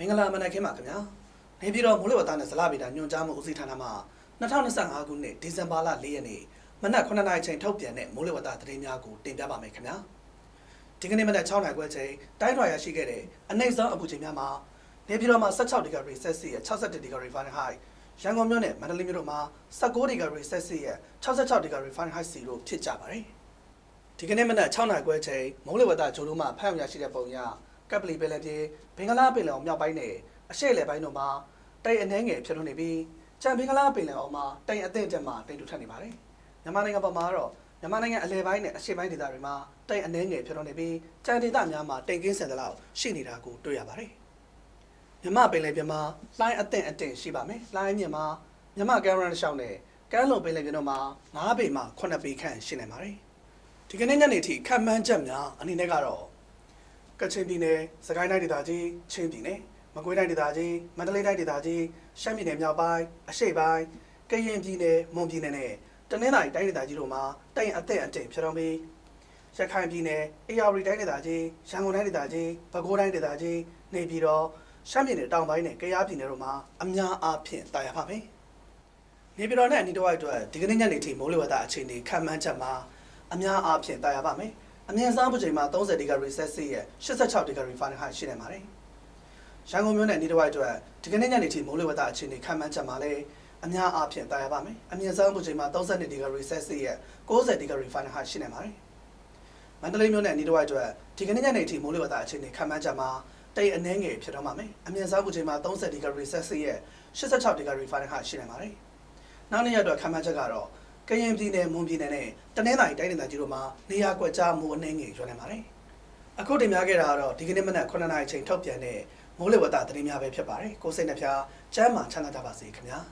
မင်္ဂလာမနက်ခင်းပါခင်ဗျာနေပြည်တော်မိုးလေဝသနဲ့ဇလဗေဒညွှန်ကြားမှုဦးစီးဌာနမှ2025ခုနှစ်ဒီဇင်ဘာလ4ရက်နေ့မနက်9:00နာရီချိန်ထုတ်ပြန်တဲ့မိုးလေဝသသတင်းများကိုတင်ပြပါမယ်ခင်ဗျာဒီကနေ့မနက်6:00နာရီခွဲချိန်တိုင်းထွာရရှိခဲ့တဲ့အနှိမ့်ဆုံးအပူချိန်များမှာနေပြည်တော်မှာ16ဒီဂရီဆယ်စီယပ်61ဒီဂရီဖာရင်ဟိုက်ရန်ကုန်မြို့နဲ့မန္တလေးမြို့တို့မှာ19ဒီဂရီဆယ်စီယပ်66ဒီဂရီဖာရင်ဟိုက်စီတို့ဖြစ်ကြပါတယ်ဒီကနေ့မနက်6:00နာရီခွဲချိန်မိုးလေဝသဂျိုလိုမှဖမ်းရရှိတဲ့ပုံရ ကပ်ပလီပင်လယ်ပြင်ဘင်္ဂလားပင်လယ်အော်မြောက်ပိုင်းနဲ့အရှေ့လေပိုင်းတို့မှာတိတ်အနှဲငယ်ဖြစ်ထွန်းနေပြီးကြံဘင်္ဂလားပင်လယ်အော်မှာတိတ်အသင့်တက်မှာတိတ်တူထပ်နေပါတယ်။မြန်မာနိုင်ငံပေါ်မှာတော့မြန်မာနိုင်ငံအလဲပိုင်းနဲ့အရှေ့ပိုင်းဒေသတွေမှာတိတ်အနှဲငယ်ဖြစ်ထွန်းနေပြီးကြံဒေသများမှာတိတ်ကင်းဆန်တဲ့လောက်ရှိနေတာကိုတွေ့ရပါတယ်။မြမပင်လယ်ပြင်မှာလိုင်းအသင့်အတင်ရှိပါမယ်။လိုင်းမြင့်မှာမြမကမ်းရန်ရှောင်းနဲ့ကမ်းလွန်ပင်လယ်ပြင်တို့မှာ9ပေမှ9ပေခန့်ရှိနေပါတယ်။ဒီကနေ့ညနေထိခံမှန်းချက်များအနေနဲ့ကတော့ ကချင်ပြည်နယ်စကိုင်းတိုင်းဒေသကြီးချင်းပြည်နယ်မကွေးတိုင်းဒေသကြီးမန္တလေးတိုင်းဒေသကြီးရှမ်းပြည်နယ်မြောက်ပိုင်းအရှေ့ပိုင်းကရင်ပြည်နယ်မွန်ပြည်နယ်နဲ့တနင်္သာရီတိုင်းဒေသကြီးတို့မှာတိုင်အသက်အတင်ဖြစ်တော်ပြီးရခိုင်ပြည်နယ်အေရဝတီတိုင်းဒေသကြီးရန်ကုန်တိုင်းဒေသကြီးပဲခူးတိုင်းဒေသကြီးနေပြည်တော်ရှမ်းပြည်နယ်တောင်ပိုင်းနဲ့ကယားပြည်နယ်တို့မှာအများအားဖြင့်တာယာပါမယ်နေပြည်တော်နဲ့အနီးတစ်ဝိုက်အတွက်ဒီကနေ့ညနေထိမိုးလေဝသအခြေအနေခံမှန်းချက်မှာအများအားဖြင့်တာယာပါမယ် အမြင့်ဆုံးပချိန်မှာ30ဒီဂရီဆယ်စီရဲ့86ဒီဂရီဖာရင်ဟိုက်ရှိနေပါတယ်။ရန်ကုန်မြို့နယ်နေတစ်ဝိုက်အတွက်ဒီကနေ့ညနေထိမိုးလေဝသအခြေအနေခံမှန်းချက်မှာလည်းအများအားဖြင့်တာယာပါမယ်။အမြင့်ဆုံးပချိန်မှာ32ဒီဂရီဆယ်စီရဲ့90ဒီဂရီဖာရင်ဟိုက်ရှိနေပါတယ်။မန္တလေးမြို့နယ်နေတစ်ဝိုက်အတွက်ဒီကနေ့ညနေထိမိုးလေဝသအခြေအနေခံမှန်းချက်မှာတိတ်အနှဲငယ်ဖြစ်တော့မှာမယ်။အမြင့်ဆုံးပချိန်မှာ30ဒီဂရီဆယ်စီရဲ့86ဒီဂရီဖာရင်ဟိုက်ရှိနေပါတယ်။နောက်နေ့ရက်အတွက်ခံမှန်းချက်ကတော့ ကရင်ပြည်နယ်မွန်ပြည်နယ်နဲ့တနင်္သာရီတိုင်းဒေသကြီးတို့မှာနေရာကွက်ကြားမိုးအနှဲငယ်ရွာနေပါတယ်။အခုတင်ပြခဲ့တာကတော့ဒီကနေ့မနက်9:00နာရီချိန်ထုတ်ပြန်တဲ့မိုးလေဝသသတင်းများပဲဖြစ်ပါတယ်။ကိုယ်စိတ်နှပြချမ်းမာချမ်းသာကြပါစေခင်ဗျာ။